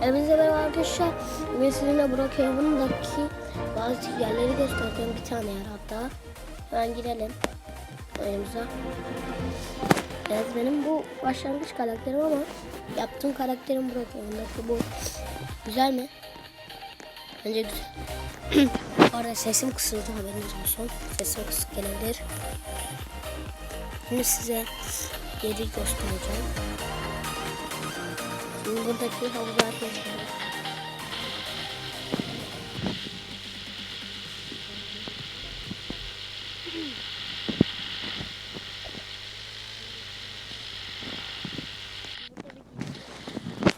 Hepinize merhaba arkadaşlar. Bugün sizinle Brookhaven'daki bazı yerleri göstereceğim. Bir tane yer hatta. Hemen girelim oyunumuza. Evet benim bu başlangıç karakterim ama yaptığım karakterim Brookhaven'daki bu. Güzel mi? Bence güzel. Orada sesim kısıldı haberiniz olsun. Sesim kısık gelebilir. Şimdi size yeri göstereceğim. Buradaki havuzlar göstereyim.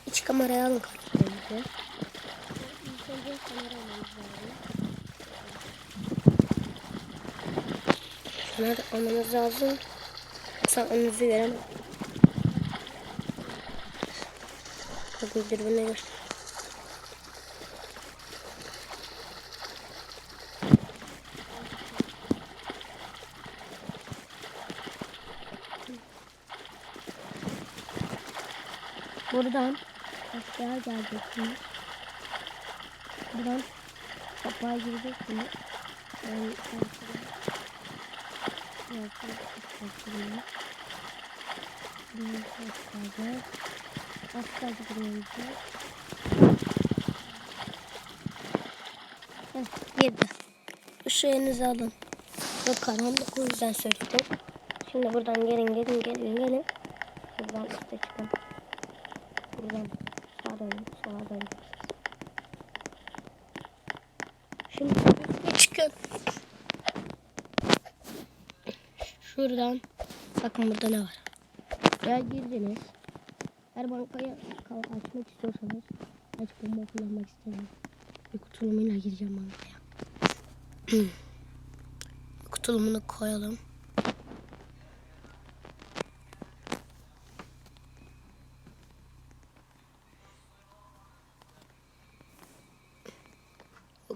İç kameraya alın önce kamera almamız lazım. Sen önünüzü göremem. Bakın birbirine göster. Buradan aşağı geleceksiniz. Buradan kapağa gireceksiniz. Yani karşıda. Karşıda çıkacaksınız. Gideceğiz. Heh, girdi. Işığınızı alın. Çok karanlık o yüzden söyledim. Şimdi buradan gelin gelin gelin gelin. Buradan üstte çıkın. Buradan sağa dönün sola dönün. Şimdi çıkın. Şuradan bakın burada ne var. Ya girdiniz. Her bankaya kal- açmak istiyorsanız aç bomba kullanmak istemiyorum. Bir kutulumuyla gireceğim bankaya. Kutulumunu koyalım.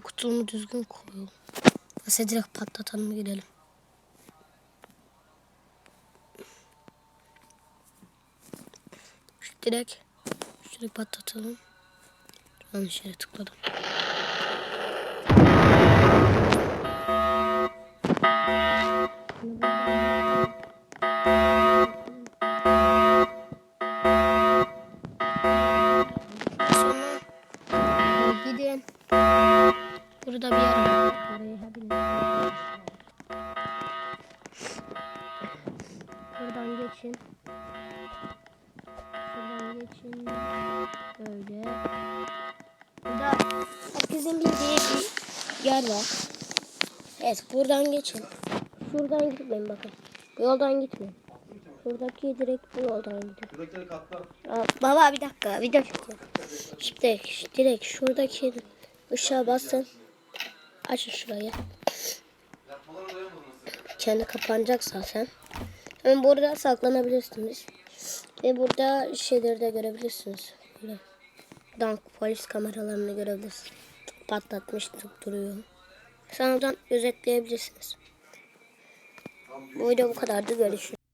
Kutulumu düzgün koyalım. Nasıl direkt patlatalım gidelim. Direkt şu direkt patlatalım. Yanlış yere tıkladım. Gidin. Burada bir yer var. Buradan geçin. Geçin. Böyle. Burada herkesin bildiği bir yer var. Evet buradan geçin. Şuradan gitmeyin bakın. Bu yoldan gitmeyin. Şuradaki direkt bu yoldan gidiyor. Aa, Baba bir dakika bir dakika. Şimdi direkt şuradaki ışığa basın. Açın şurayı. Kendi kapanacak zaten. Hemen burada saklanabilirsiniz. Ve burada şeyleri de görebilirsiniz. Dank polis kameralarını görebilirsiniz. Patlatmıştık duruyor. Sonradan gözetleyebilirsiniz. Bu video bu kadardı. Görüşürüz.